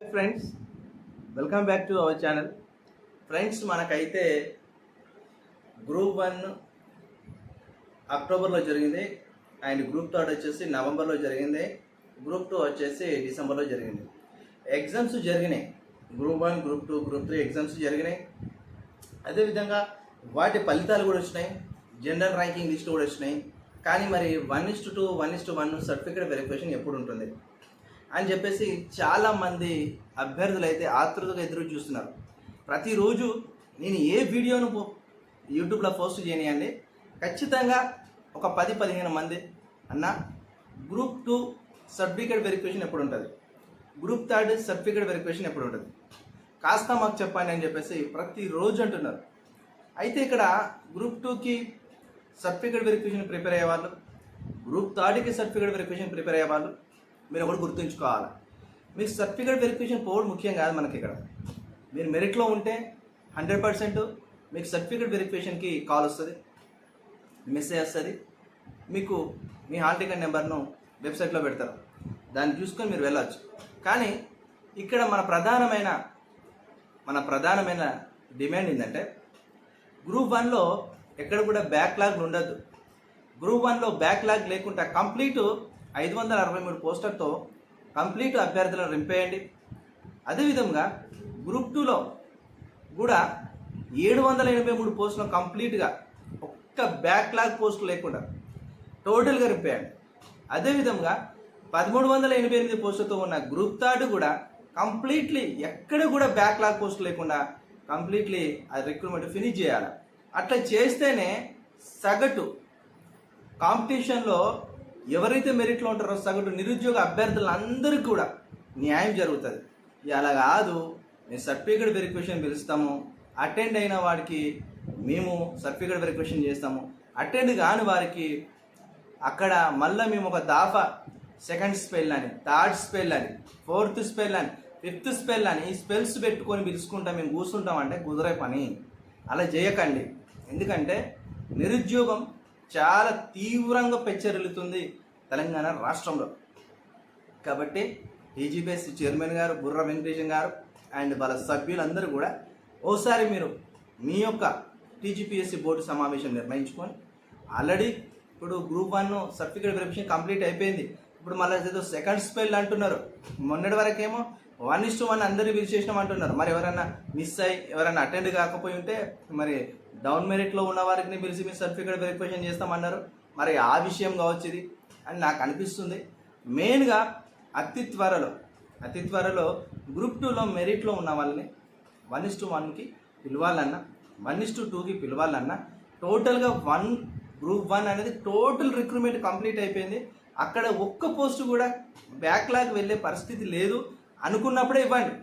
Friends welcome back to our channel. Friends మనకైతే group one అక్టోబర్లో జరిగింది. అండ్ గ్రూప్ థర్డ్ వచ్చేసి నవంబర్లో జరిగింది. గ్రూప్ టూ వచ్చేసి డిసెంబర్లో జరిగింది. ఎగ్జామ్స్ జరిగినాయి. Group one group two group three exams జరిగినాయి. అదేవిధంగా వాటి ఫలితాలు కూడా వచ్చినాయి. జనరల్ ర్యాంకింగ్ లిస్ట్ కూడా వచ్చినాయి. కానీ మరి one is two one is one certificate verification ఎప్పుడు ఉంటుంది? అని చెప్పేసి చాలామంది అభ్యర్థులు అయితే ఆతృతగా ఎదురు చూస్తున్నారు. ప్రతిరోజు నేను ఏ వీడియోను పో- యూట్యూబ్లో పోస్ట్ చేయనియండి. ఖచ్చితంగా ఒక పది పదిహేను మంది అన్న గ్రూప్ టూ సర్టిఫికేట్ వెరిఫికేషన్ ఎప్పుడు ఉంటుంది? గ్రూప్ థర్డ్ సర్టిఫికేట్ వెరిఫికేషన్ ఎప్పుడు ఉంటుంది? కాస్త మాకు చెప్పండి అని చెప్పేసి ప్రతిరోజు అంటున్నారు. అయితే ఇక్కడ గ్రూప్ టూకి సర్టిఫికేట్ వెరిఫికేషన్ ప్రిపేర్ అయ్యేవాళ్ళు గ్రూప్ థర్డ్కి సర్టిఫికేట్ వెరిఫికేషన్ ప్రిపేర్ అయ్యేవాళ్ళు మీరు ఒకటి గుర్తుంచుకోవాలి. మీకు సర్టిఫికేట్ వెరిఫికేషన్ పోవడం ముఖ్యం కాదు మనకి ఇక్కడ మీరు మెరిట్లో ఉంటే హండ్రెడ్ పర్సెంట్ మీకు సర్టిఫికేట్ వెరిఫికేషన్కి కాల్ వస్తుంది మెసేజ్ వస్తుంది. మీకు మీ హాల్ టికెట్ నెంబర్ను వెబ్సైట్లో పెడతారు. దాన్ని చూసుకొని మీరు వెళ్ళవచ్చు కానీ ఇక్కడ మన ప్రధానమైన మన ప్రధానమైన డిమాండ్ ఏంటంటే గ్రూప్ వన్లో ఎక్కడ కూడా బ్యాక్లాగ్ ఉండదు గ్రూప్ వన్లో బ్యాక్లాగ్ లేకుండా కంప్లీట్ ఐదు వందల అరవై మూడు పోస్టర్తో కంప్లీట్ అభ్యర్థులను రింపేయండి. అదేవిధంగా గ్రూప్ టూలో కూడా ఏడు వందల ఎనభై మూడు పోస్టులను కంప్లీట్గా ఒక్క బ్యాక్లాగ్ పోస్ట్ లేకుండా టోటల్గా రింపేయండి. అదేవిధంగా పదమూడు వందల ఎనభై ఎనిమిది పోస్టులతో ఉన్న గ్రూప్ థర్డ్ కూడా కంప్లీట్లీ ఎక్కడ కూడా బ్యాక్లాగ్ పోస్ట్ లేకుండా కంప్లీట్లీ ఆ రిక్రూట్మెంట్ ఫినిష్ చేయాలి. అట్లా చేస్తేనే సగటు కాంపిటీషన్లో ఎవరైతే మెరిట్లో ఉంటారో సగటు నిరుద్యోగ అభ్యర్థులందరికీ కూడా న్యాయం జరుగుతుంది. అలా కాదు మేము సర్టిఫికేట్ వెరిఫికేషన్ పిలుస్తాము. అటెండ్ అయిన వాడికి మేము సర్టిఫికేట్ వెరిఫికేషన్ చేస్తాము. అటెండ్ కాని వారికి అక్కడ మళ్ళీ మేము ఒక దాఫా సెకండ్ స్పెల్ అని థర్డ్ స్పెల్ అని ఫోర్త్ స్పెల్ అని ఫిఫ్త్ స్పెల్ అని ఈ స్పెల్స్ పెట్టుకొని పిలుచుకుంటాం మేము కూర్చుంటాం అంటే కుదరే పని. అలా చేయకండి. ఎందుకంటే నిరుద్యోగం చాలా తీవ్రంగా పెచ్చరిల్లుతుంది తెలంగాణ రాష్ట్రంలో. కాబట్టి టీజీపీఎస్ చైర్మన్ గారు బుర్ర వెంకటేశం గారు అండ్ వాళ్ళ సభ్యులందరూ కూడా ఓసారి మీరు మీ యొక్క టీజీపీఎస్సీ బోర్డు సమావేశం నిర్ణయించుకొని ఆల్రెడీ ఇప్పుడు group one certificate verification complete అయిపోయింది. ఇప్పుడు మళ్ళీ ఏదో సెకండ్ స్పెల్ అంటున్నారు. మొన్నటి వరకేమో వన్ ఇస్ టు వన్ అందరూ విశేషం అంటున్నారు మరి ఎవరైనా మిస్ అయ్యి ఎవరైనా అటెండ్ కాకపోయి ఉంటే మరి డౌన్ మెరిట్లో ఉన్న వారికి పిలిచి మీ సర్టిఫికేట్ వెరిఫికేషన్ చేస్తామన్నారు. మరి ఆ విషయం కావచ్చు ఇది అని నాకు అనిపిస్తుంది. మెయిన్గా అతి త్వరలో అతి త్వరలో గ్రూప్ టూలో మెరిట్లో ఉన్న వాళ్ళని వన్ ఇస్ టు వన్కి పిలవాలన్నా వన్ ఇస్ టు టూకి పిలవాలన్నా టోటల్గా వన్ గ్రూప్ వన్ అనేది టోటల్ రిక్రూట్మెంట్ కంప్లీట్ అయిపోయింది. అక్కడ ఒక్క పోస్ట్ కూడా బ్యాక్లాగ్ వెళ్ళే పరిస్థితి లేదు. అనుకున్నప్పుడే ఇవ్వండి.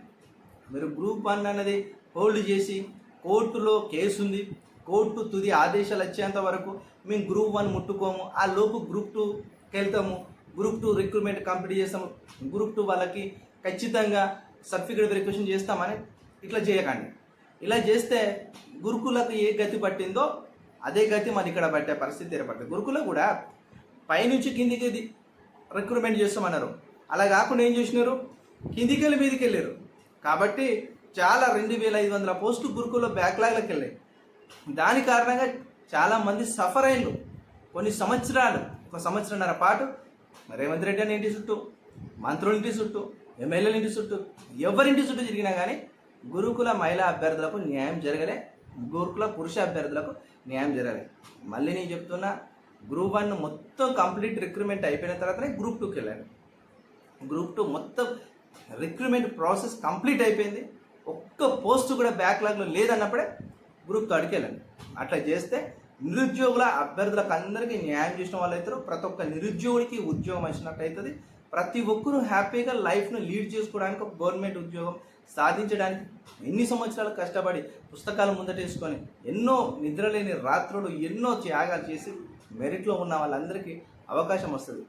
మీరు గ్రూప్ వన్ అన్నది హోల్డ్ చేసి కోర్టులో కేసు ఉంది కోర్టు తుది ఆదేశాలు వచ్చేంత వరకు మేము గ్రూప్ వన్ ముట్టుకోము. ఆ లోపు గ్రూప్ టూకి వెళ్తాము గ్రూప్ టూ రిక్రూట్మెంట్ కంప్లీట్ చేస్తాము. గ్రూప్ టూ వాళ్ళకి ఖచ్చితంగా సర్టిఫికేట్ వెరిఫికేషన్ చేస్తామని ఇట్లా చేయకండి. ఇలా చేస్తే గురుకులకు ఏ గతి పట్టిందో అదే గతి మరి ఇక్కడ పట్టే పరిస్థితి ఏర్పడుతుంది. గురుకుల కూడా పైనుంచి కిందికి ఇది రిక్రూట్మెంట్ చేస్తామన్నారు. అలా కాకుండా ఏం చేసినారు? కిందికి వెళ్ళి మీదికి వెళ్ళారు కాబట్టి చాలా రెండు వేల ఐదు వందల పోస్టు గురుకుల్లో బ్యాక్లాగ్లకు వెళ్ళాయి దాని కారణంగా చాలామంది సఫర్ అయ్యారు కొన్ని సంవత్సరాలు ఒక సంవత్సరంన్నర పాటు రేవంత్ రెడ్డి అని ఇంటి చుట్టూ మంత్రుల ఇంటి చుట్టూ ఎమ్మెల్యేల ఇంటి చుట్టూ ఎవరింటి చుట్టూ తిరిగినా కానీ గురుకుల మహిళా అభ్యర్థులకు న్యాయం జరగలే గురుకుల పురుష అభ్యర్థులకు న్యాయం జరగలే. మళ్ళీ నేను చెప్తున్నా గ్రూప్ వన్ మొత్తం కంప్లీట్ రిక్రూట్మెంట్ అయిపోయిన తర్వాతనే గ్రూప్ టూకి వెళ్ళాను గ్రూప్ టూ మొత్తం రిక్రూట్మెంట్ ప్రాసెస్ కంప్లీట్ అయిపోయింది. ఒక్క పోస్ట్ కూడా బ్యాక్లాగ్లో లేదన్నప్పుడే గ్రూప్ కాడికి వెళ్ళండి. అట్లా చేస్తే నిరుద్యోగుల అభ్యర్థులకు అందరికీ న్యాయం చేసిన వాళ్ళు అవుతారు. ప్రతి ఒక్క నిరుద్యోగుడికి ఉద్యోగం వచ్చినట్టు అవుతుంది. ప్రతి ఒక్కరూ హ్యాపీగా లైఫ్ను లీడ్ చేసుకోవడానికి ఒక గవర్నమెంట్ ఉద్యోగం సాధించడానికి ఎన్ని సంవత్సరాలు కష్టపడి పుస్తకాలు ముందటేసుకొని ఎన్నో నిద్రలేని రాత్రులు ఎన్నో త్యాగాలు చేసి మెరిట్లో ఉన్న వాళ్ళందరికీ అవకాశం వస్తుంది.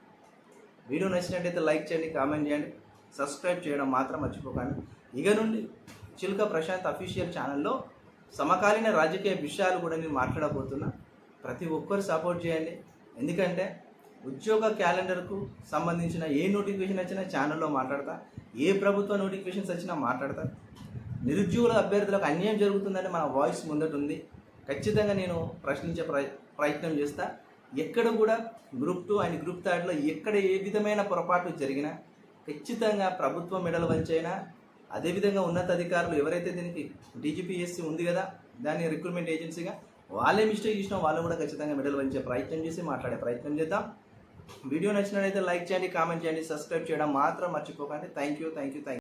వీడియో నచ్చినట్టయితే లైక్ చేయండి కామెంట్ చేయండి. సబ్స్క్రైబ్ చేయడం మాత్రం మర్చిపోకండి. ఇక నుండి చిలుక ప్రశాంత్ అఫీషియల్ ఛానల్లో సమకాలీన రాజకీయ విషయాలు కూడా నేను మాట్లాడబోతున్నా. ప్రతి ఒక్కరు సపోర్ట్ చేయండి. ఎందుకంటే ఉద్యోగ క్యాలెండర్కు సంబంధించిన ఏ నోటిఫికేషన్ వచ్చినా ఛానల్లో మాట్లాడతా. ఏ ప్రభుత్వ నోటిఫికేషన్స్ వచ్చినా మాట్లాడతా. నిరుద్యోగుల అభ్యర్థులకు అన్యాయం జరుగుతుందని మన వాయిస్ ముందట ఉంది ఖచ్చితంగా నేను ప్రశ్నించే ప్రయత్నం చేస్తా. ఎక్కడ కూడా గ్రూప్ టూ అండ్ గ్రూప్ థర్డ్లో ఎక్కడ ఏ విధమైన పొరపాట్లు జరిగినా ఖచ్చితంగా ప్రభుత్వం మెడల వంచైనా అదేవిధంగా ఉన్నతాధికారులు ఎవరైతే దీనికి డీజీపీఎస్సీ ఉంది కదా దాని రిక్రూట్మెంట్ ఏజెన్సీగా వాళ్ళే మిస్టేక్ చేసినా వాళ్ళు కూడా ఖచ్చితంగా మెడల్ వంచే ప్రయత్నం చేసి మాట్లాడే ప్రయత్నం చేద్దాం. వీడియో నచ్చినట్లయితే లైక్ చేయండి కామెంట్ చేయండి సబ్స్క్రైబ్ చేయడం మాత్రం మర్చిపోకండి. Thank you thank you thank